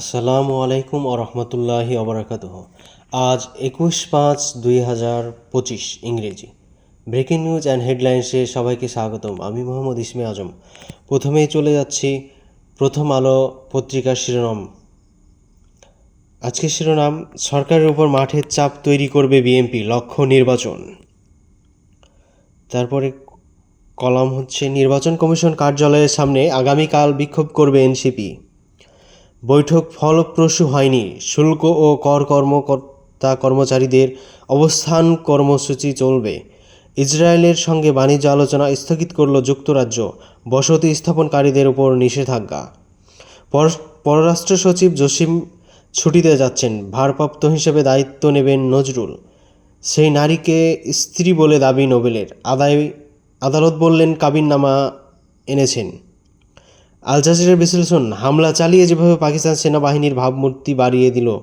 আসসালামু আলাইকুম ও রহমতুল্লাহি অবরাকাত আজ একুশ পাঁচ দুই হাজার পঁচিশ ইংরেজি। ব্রেকিং নিউজ অ্যান্ড হেডলাইন্সে সবাইকে স্বাগতম। আমি মোহাম্মদ ইসমে আজম। প্রথমেই চলে যাচ্ছি প্রথম আলো পত্রিকার শিরোনাম। আজকের শিরোনাম, সরকারের উপর মাঠের চাপ তৈরি করবে বিএনপি, লক্ষ্য নির্বাচন। তারপরে কলাম হচ্ছে, নির্বাচন কমিশন কার্যালয়ের সামনে আগামীকাল বিক্ষোভ করবে এনসিপি। বৈঠক ফলপ্রসূ হয়নি। শুল্ক ও কর কর্মকর্তা কর্মচারীদের অবস্থান কর্মসূচি চলবে। ইসরায়েলের সঙ্গে বাণিজ্য আলোচনা স্থগিত করল যুক্তরাজ্য, বসতি স্থাপনকারীদের উপর নিষেধাজ্ঞা। পর- পররাষ্ট্র সচিব জসিম ছুটিতে যাচ্ছেন। ভারপ্রাপ্ত হিসেবে দায়িত্ব নেবেন নজরুল। সেই নারীকে স্ত্রী বলে দাবি নোবেলের। আদায়, আদালত বললেন, কাবিননামা এনেছেন। আল জাজিরার বিশ্লেষণ, হামলা চালিয়ে যেভাবে পাকিস্তান সেনাবাহিনীর ভাবমূর্তি বাড়িয়ে দিল।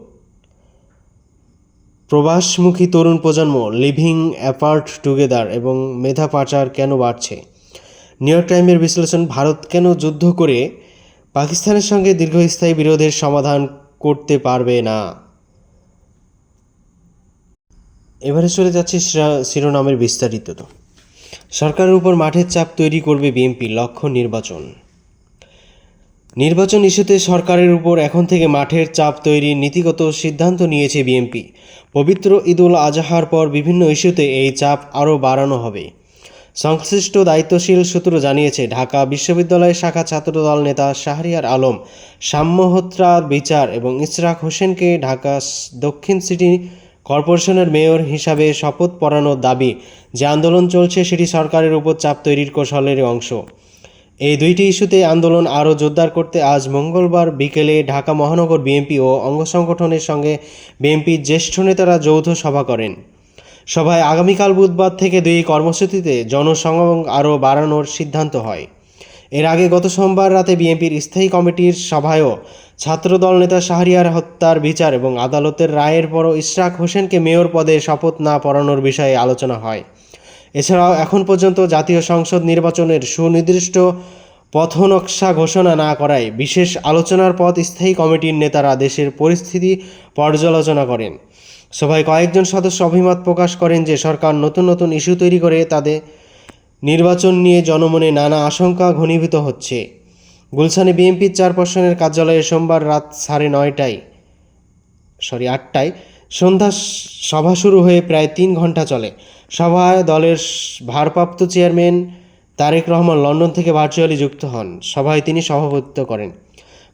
প্রবাসমুখী তরুণ প্রজন্ম লিভিং অ্যাপার্ট টুগেদার এবং মেধা পাচার কেন বাড়ছে? নিউ ইয়র্ক টাইমের বিশ্লেষণ, ভারত কেন যুদ্ধ করে পাকিস্তানের সঙ্গে দীর্ঘস্থায়ী বিরোধের সমাধান করতে পারবে না? এবারে চলে যাচ্ছে শিরা- শিরোনামের বিস্তারিত। সরকারের উপর মাঠের চাপ তৈরি করবে বিএনপি, লক্ষ্য নির্বাচন। নির্বাচন ইস্যুতে সরকারের উপর এখন থেকে মাঠের চাপ তৈরির নীতিগত সিদ্ধান্ত নিয়েছে বিএনপি। পবিত্র ঈদুল আজহার পর বিভিন্ন ইস্যুতে এই চাপ আরও বাড়ানো হবে। সংশ্লিষ্ট দায়িত্বশীল সূত্র জানিয়েছে, ঢাকা বিশ্ববিদ্যালয় শাখা ছাত্রদল নেতা শাহরিয়ার আলম সাম্যহত্রার বিচার এবং ইসরাক হোসেনকে ঢাকা দক্ষিণ সিটি কর্পোরেশনের মেয়র হিসাবে শপথ পড়ানোর দাবি যে আন্দোলন চলছে, সেটি সরকারের উপর চাপ তৈরির কৌশলের অংশ। এই দুইটি ইস্যুতে আন্দোলন আরও জোরদার করতে আজ মঙ্গলবার বিকেলে ঢাকা মহানগর বিএনপি ও অঙ্গ সংগঠনের সঙ্গে বিএনপির জ্যেষ্ঠ নেতারা যৌথ সভা করেন। সভায় আগামীকাল বুধবার থেকে দুই কর্মসূচিতে জনসমাগম আরও বাড়ানোর সিদ্ধান্ত হয়। এর আগে গত সোমবার রাতে বিএনপির স্থায়ী কমিটির সভায়ও ছাত্রদল নেতা শাহরিয়ার হত্যার বিচার এবং আদালতের রায়ের পরও ইশরাক হোসেনকে মেয়র পদে শপথ না পড়ানোর বিষয়ে আলোচনা হয়। এছাড়াও এখন পর্যন্ত জাতীয় সংসদ নির্বাচনের সুনির্দিষ্ট পথনকশা ঘোষণা না করায় বিশেষ আলোচনার পথ স্থায়ী কমিটির নেতারা দেশের পরিস্থিতি পর্যালোচনা করেন। সভায় কয়েকজন সদস্য অভিমত প্রকাশ করেন যে সরকার নতুন নতুন ইস্যু তৈরি করে তাদের নির্বাচন নিয়ে জনমনে নানা আশঙ্কা ঘনীভূত হচ্ছে। গুলশানে বিএনপির চেয়ারপারসনের কার্যালয়ে সোমবার রাত সাড়ে নয়টায়, সরি, আটটায় সন্ধ্যা সভা শুরু হয়ে প্রায় তিন ঘণ্টা চলে। সভায় দলের ভারপ্রাপ্ত চেয়ারম্যান তারেক রহমান লন্ডন থেকে ভার্চুয়ালি যুক্ত হন। সভায় তিনি সভাপতিত্ব করেন।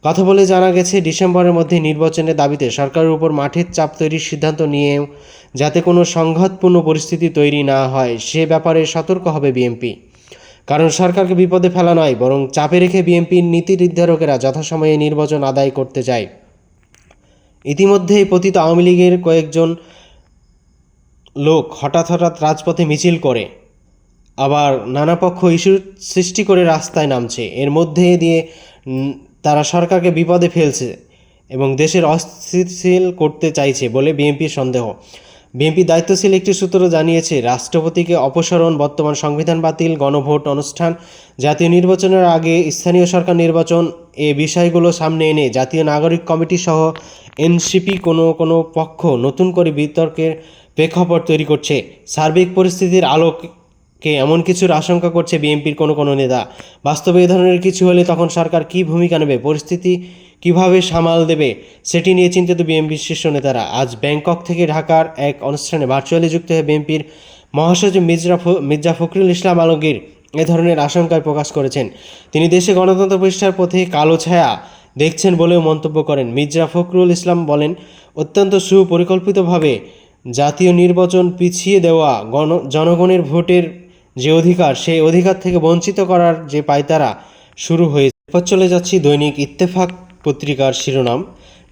কথা বলে জানা গেছে, ডিসেম্বরের মধ্যে নির্বাচনের দাবিতে সরকারের উপর মাঠের চাপ তৈরির সিদ্ধান্ত নিয়েও যাতে কোনো সংঘাতপূর্ণ পরিস্থিতি তৈরি না হয়, সে ব্যাপারে সতর্ক হবে বিএনপি। কারণ সরকারকে বিপদে ফেলা নয়, বরং চাপে রেখে বিএনপির নীতি নির্ধারকেরা যথাসময়ে নির্বাচন আদায় করতে চায়। ইতিমধ্যেই পতিত আওয়ামী লীগের কয়েকজন লোক হঠাৎ হঠাৎ রাজপথে মিছিল করে। আবার নানা পক্ষ ইস্যু সৃষ্টি করে রাস্তায় নামছে। এর মধ্যে দিয়ে তারা সরকারকে বিপদে ফেলছে এবং দেশের অস্থিতিশীল করতে চাইছে বলে বিএনপির সন্দেহ। বিএনপি দায়িত্বশীল একটি সূত্র জানিয়েছে, রাষ্ট্রপতিকে অপসারণ, বর্তমান সংবিধান বাতিল, গণভোট অনুষ্ঠান, জাতীয় নির্বাচনের আগে স্থানীয় সরকার নির্বাচন, এ বিষয়গুলো সামনে এনে জাতীয় নাগরিক কমিটি সহ এনসিপি কোনো কোনো পক্ষ নতুন করে বিতর্কের প্রেক্ষাপট তৈরি করছে। সার্বিক পরিস্থিতির আলোকে এমন কিছুর আশঙ্কা করছে বিএনপির কোনো কোনো নেতা। বাস্তবে এ ধরনের কিছু হলে তখন সরকার কী ভূমিকা নেবে, পরিস্থিতি কীভাবে সামাল দেবে, সেটি নিয়ে চিন্তিত বিএনপির শীর্ষ নেতারা। আজ ব্যাংকক থেকে ঢাকার এক অনুষ্ঠানে ভার্চুয়ালি যুক্ত হয়ে বিএনপির মহাসচিব মির্জা মির্জা ফখরুল ইসলাম আলমগীর এ ধরনের আশঙ্কায় প্রকাশ করেছেন। তিনি দেশে গণতন্ত্র প্রতিষ্ঠার পথে কালো ছায়া দেখছেন বলেও মন্তব্য করেন। মির্জা ফখরুল ইসলাম বলেন, অত্যন্ত সুপরিকল্পিতভাবে জাতীয় নির্বাচন পিছিয়ে দেওয়া গণ জনগণের ভোটের যে অধিকার, সেই অধিকার থেকে বঞ্চিত করার যে পায়তারা শুরু হয়েছে। এরপর চলে যাচ্ছি দৈনিক ইত্তেফাক পত্রিকার শিরোনাম।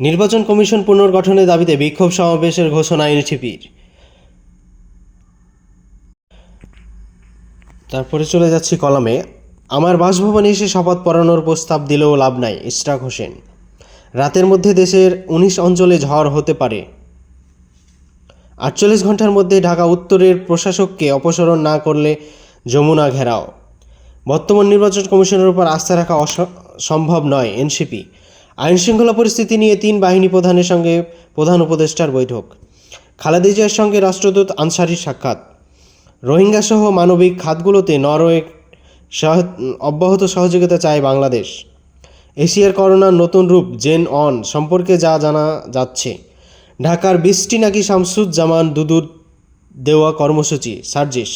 নির্বাচন কমিশন পুনর্গঠনের দাবিতে বিক্ষোভ সমাবেশের ঘোষণা এনসিপির তারপরে চলে যাচ্ছি কলামে। আমার বাসভবনে এসে শপথ পড়ানোর প্রস্তাব দিলেও লাভ নাই ইশরাক হোসেন। রাতের মধ্যে দেশের উনিশ অঞ্চলে ঝড় হতে পারে। আটচল্লিশ ঘণ্টার মধ্যে ঢাকা উত্তরের প্রশাসককে অপসারণ না করলে যমুনা ঘেরাও। বর্তমান নির্বাচন কমিশনের উপর আস্থা রাখা সম্ভব নয় এনসিপি। আইনশৃঙ্খলা পরিস্থিতি নিয়ে তিন বাহিনী প্রধানের সঙ্গে প্রধান উপদেষ্টার বৈঠক। খালেদা জিয়ার সঙ্গে রাষ্ট্রদূত আনসারির সাক্ষাৎ। রোহিঙ্গা সহ মানবিক খাতগুলোতে নরওয়ে অব্যাহত সহযোগিতা চায় বাংলাদেশ। এশিয়ার করোনার নতুন রূপ জেন অন সম্পর্কে যা জানা যাচ্ছে। ঢাকার বৃষ্টি নাকি শামসুজ্জামান দুদুর দেওয়া কর্মসূচি? সার্জিস।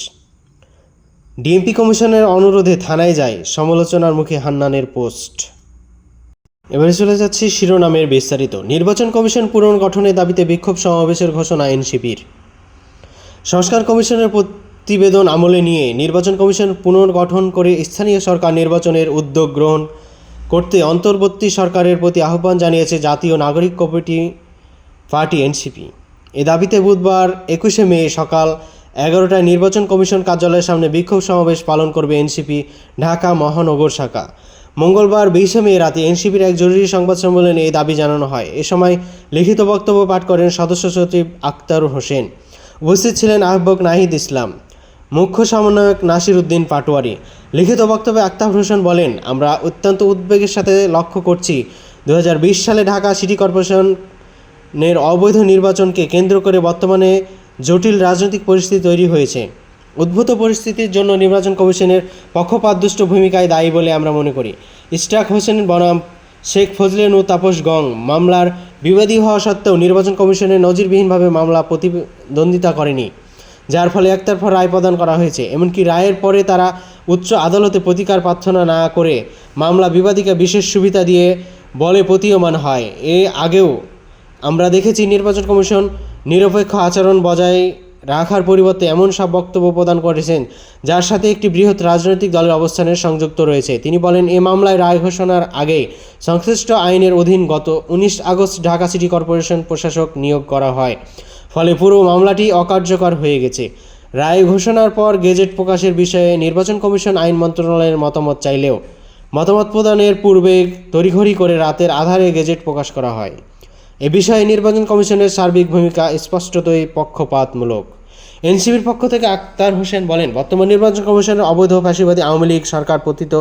ডিএমপি কমিশনের অনুরোধে থানায় যায় সমালোচনার মুখে হান্নানের পোস্ট। এবারে চলে যাচ্ছি শিরোনামের বিস্তারিত। নির্বাচন কমিশন পুনর্গঠনের দাবিতে বিক্ষোভ সমাবেশের ঘোষণা এনসিপির। সংস্কার কমিশনের প্রতিবেদন আমলে নিয়ে নির্বাচন কমিশন পুনর্গঠন করে স্থানীয় সরকার নির্বাচনের উদ্যোগ গ্রহণ করতে অন্তর্বর্তী সরকারের প্রতি আহ্বান জানিয়েছে জাতীয় নাগরিক কমিটি পার্টি এনসিপি। এ দাবিতে বুধবার একুশে মে সকাল এগারোটায় নির্বাচন কমিশন কার্যালয়ের সামনে বিক্ষোভ সমাবেশ পালন করবে এনসিপি, ঢাকা মহানগর শাখা। মঙ্গলবার বিশে মে রাতে এনসিপির এক জরুরি সংবাদ সম্মেলনে এই দাবি জানানো হয়। এ সময় লিখিত বক্তব্য পাঠ করেন সদস্য সচিব আক্তার হোসেন। উপস্থিত ছিলেন আহ্বক নাহিদ ইসলাম, মুখ্য সমন্বয়ক নাসির উদ্দিন পাটোয়ারি। লিখিত বক্তব্যে আক্তার হোসেন বলেন, আমরা অত্যন্ত উদ্বেগের সাথে লক্ষ্য করছি। দু হাজার বিশ সালে ঢাকা সিটি কর্পোরেশনের অবৈধ নির্বাচনকে কেন্দ্র করে বর্তমানে জটিল রাজনৈতিক পরিস্থিতি তৈরি হয়েছে। উদ্ভূত পরিস্থিতির জন্য নির্বাচন কমিশনের পক্ষপাতদুষ্ট ভূমিকায় দায়ী বলে আমরা মনে করি। ইস্টাক হোসেন, বনাম শেখ, ফজলে নূর, তাপস গং মামলার বিবাদী হওয়া সত্ত্বেও নির্বাচন কমিশনের নজিরবিহীনভাবে মামলা প্রতিদ্বন্দ্বিতা করেনি, যার ফলে একতরফা রায় প্রদান করা হয়েছে। এমনকি রায়ের পরে তারা উচ্চ আদালতে প্রতিকার প্রার্থনা না করে মামলা বিবাদীকে বিশেষ সুবিধা দিয়ে বলে প্রতীয়মান হয়। এ আগেও আমরা দেখেছি নির্বাচন কমিশন নিরপেক্ষ আচরণ বজায় রাখার পরিবর্তে এমন সব বক্তব্য প্রদান করেছেন, যার সাথে একটি বৃহৎ রাজনৈতিক দলের অবস্থানের সংযুক্ত রয়েছে। তিনি বলেন, এ মামলায় রায় ঘোষণার আগে সংশ্লিষ্ট আইনের অধীন গত উনিশ আগস্ট ঢাকা সিটি কর্পোরেশন প্রশাসক নিয়োগ করা হয়। ফলে পুরো মামলাটি অকার্যকর হয়ে গেছে। রায় ঘোষণার পর গেজেট প্রকাশের বিষয়ে নির্বাচন কমিশন আইন মন্ত্রণালয়ের মতামত চাইলেও মতামত প্রদানের পূর্বে তড়িঘড়ি করে রাতের আধারে গেজেট প্রকাশ করা হয়। এ বিষয়ে নির্বাচন কমিশনের সার্বিক ভূমিকা স্পষ্টতই পক্ষপাতমূলক। এনসিবির পক্ষ থেকে আক্তার হোসেন বলেন, বর্তমান নির্বাচন কমিশনের অবৈধ ফাঁসিবাদী আওয়ামী লীগ সরকার পতিত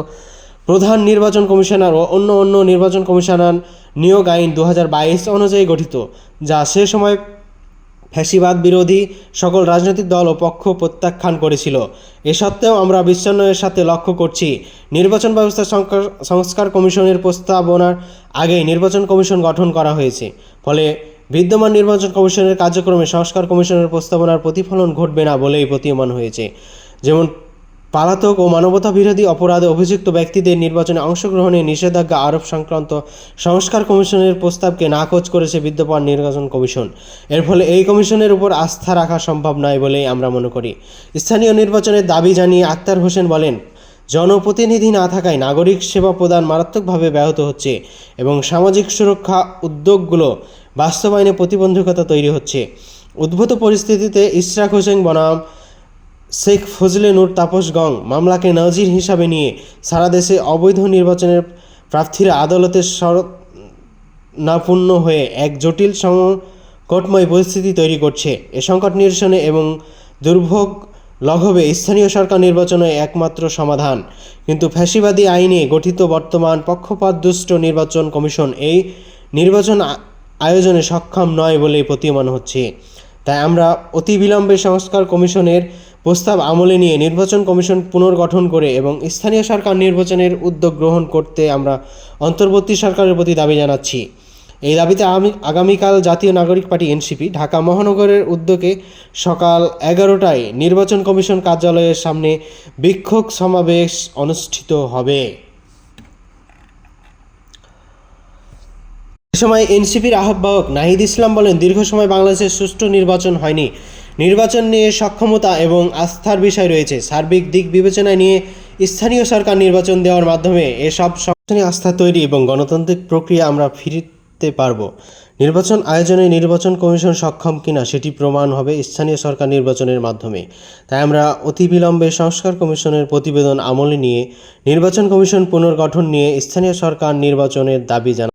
প্রধান নির্বাচন কমিশনার ও অন্য অন্য নির্বাচন কমিশনার নিয়োগ আইন দু হাজার বাইশ অনুযায়ী গঠিত, যা সে সময় ফ্যাসিবাদ বিরোধী সকল রাজনৈতিক দল ও পক্ষ প্রত্যাখ্যান করেছিল। এ সত্ত্বেও আমরা বিশ্বনয়ের সাথে লক্ষ্য করছি, নির্বাচন ব্যবস্থা সংস্কার- কমিশনের প্রস্তাবনার আগেই নির্বাচন কমিশন গঠন করা হয়েছে। ফলে বিদ্যমান নির্বাচন কমিশনের কার্যক্রমে সংস্কার কমিশনের প্রস্তাবনার প্রতিফলন ঘটবে না বলেই প্রতীয়মান হয়েছে। যেমন পালাতক ও মানবতা বিরোধী অপরাধে অভিযুক্ত ব্যক্তিদের নির্বাচনে অংশগ্রহণে নিষেধাজ্ঞা আরোপ সংক্রান্ত সংস্কার কমিশনের প্রস্তাবকে নাকচ করেছে বিদ্যমান নির্বাচন কমিশন। এর ফলে এই কমিশনের উপর আস্থা রাখা সম্ভব নয় বলেই আমরা মনে করি। স্থানীয় নির্বাচনের দাবি জানিয়ে আক্তার হোসেন বলেন, জনপ্রতিনিধি না থাকায় নাগরিক সেবা প্রদান মারাত্মকভাবে ব্যাহত হচ্ছে এবং সামাজিক সুরক্ষা উদ্যোগগুলো বাস্তবায়নে প্রতিবন্ধকতা তৈরি হচ্ছে। উদ্ভূত পরিস্থিতিতে ইশরাক হোসেন বনাম শেখ ফজলে নূর তাপস গং মামলাকে নজির হিসাবে নিয়ে সারা দেশে অবৈধ নির্বাচনের প্রার্থীরা আদালতের শরণাপন্ন হয়ে এক জটিল সংকটময় পরিস্থিতি তৈরি করছে। এ সংকট নিরসনে এবং দুর্ভোগ লঘবে স্থানীয় সরকার নির্বাচনে একমাত্র সমাধান। কিন্তু ফ্যাসিবাদী আইনে গঠিত বর্তমান পক্ষপাতদুষ্ট নির্বাচন কমিশন এই নির্বাচন আয়োজনে সক্ষম নয় বলেই প্রতীয়মান হচ্ছে। তাই আমরা অতি বিলম্বে সংস্কার কমিশনের প্রস্তাব আমলে নিয়ে নির্বাচন কমিশন পুনর্গঠন করে এবং স্থানীয় সরকার নির্বাচনের উদ্যোগ গ্রহণ করতে আমরা অন্তর্বর্তী সরকারের প্রতি দাবি জানাচ্ছি। এই দাবিতে আগামীকাল জাতীয় নাগরিক পার্টি এনসিপি ঢাকা মহানগরের উদ্যোগে সকাল এগারোটায় নির্বাচন কমিশন কার্যালয়ের সামনে বিক্ষোভ সমাবেশ অনুষ্ঠিত হবে। এ সময় এনসিপির আহ্বায়ক নাহিদ ইসলাম বলেন, দীর্ঘ সময় বাংলাদেশের সুষ্ঠু নির্বাচন হয়নি। নির্বাচন নিয়ে সক্ষমতা এবং আস্থার বিষয় রয়েছে। সার্বিক দিক বিবেচনায় নিয়ে স্থানীয় সরকার নির্বাচন দেওয়ার মাধ্যমে এসব সংগঠনে আস্থা তৈরি এবং গণতান্ত্রিক প্রক্রিয়া আমরা ফিরতে পারব। নির্বাচন আয়োজনে নির্বাচন কমিশন সক্ষম কিনা সেটি প্রমাণ হবে স্থানীয় সরকার নির্বাচনের মাধ্যমে। তাই আমরা অতি বিলম্বে সংস্কার কমিশনের প্রতিবেদন আমলে নিয়ে নির্বাচন কমিশন পুনর্গঠন নিয়ে স্থানীয় সরকার নির্বাচনের দাবি জানা